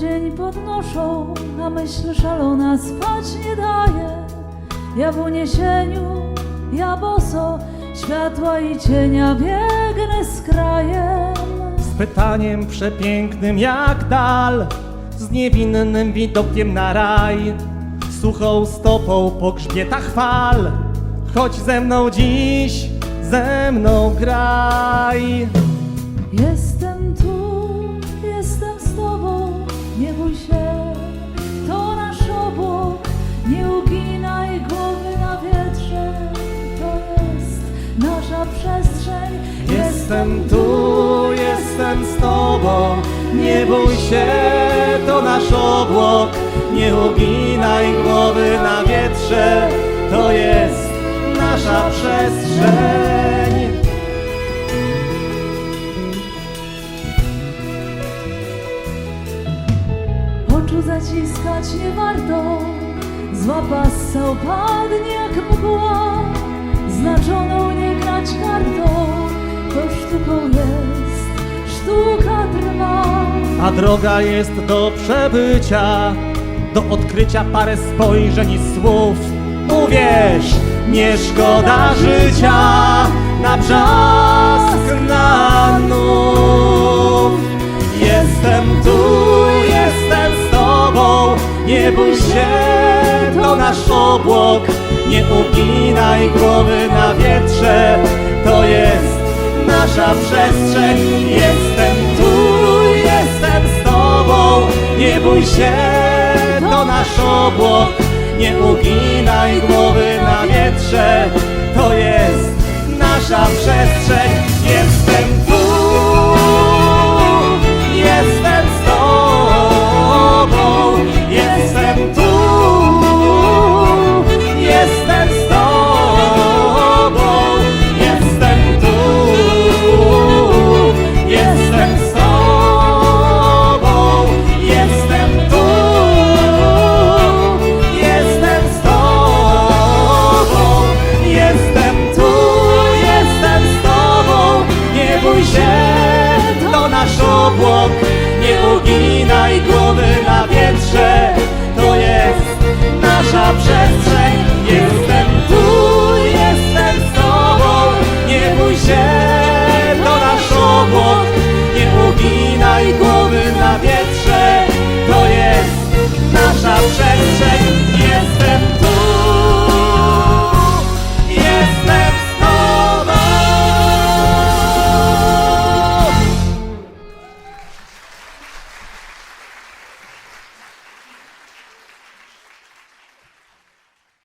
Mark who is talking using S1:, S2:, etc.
S1: cień podnoszą, a myśl szalona spać nie daje. Ja w uniesieniu, ja boso, światła i cienia biegnę z krajem.
S2: Z pytaniem przepięknym jak dal, z niewinnym widokiem na raj, suchą stopą po grzbietach fal. Chodź ze mną dziś, ze mną graj.
S1: Jestem nie bój się, to nasz obłok, nie uginaj głowy na wietrze, to jest nasza przestrzeń.
S2: Jestem tu, jestem z tobą, nie bój się, to nasz obłok. Nie uginaj głowy na wietrze, to jest nasza przestrzeń.
S1: Oczu zaciskać nie warto, zła passa opadnie jak mgła, znaczoną unikać kartą, to sztuką jest, sztuka trwa.
S2: A droga jest do przebycia, do odkrycia parę spojrzeń i słów. Uwierz, nie szkoda życia na brzask nie bój się, to nasz obłok. Nie uginaj głowy na wietrze, to jest nasza przestrzeń. Jestem tu, jestem z tobą, nie bój się, to nasz obłok. Nie uginaj głowy na wietrze, to jest nasza przestrzeń. obłok. Nie uginaj głowy na wietrze.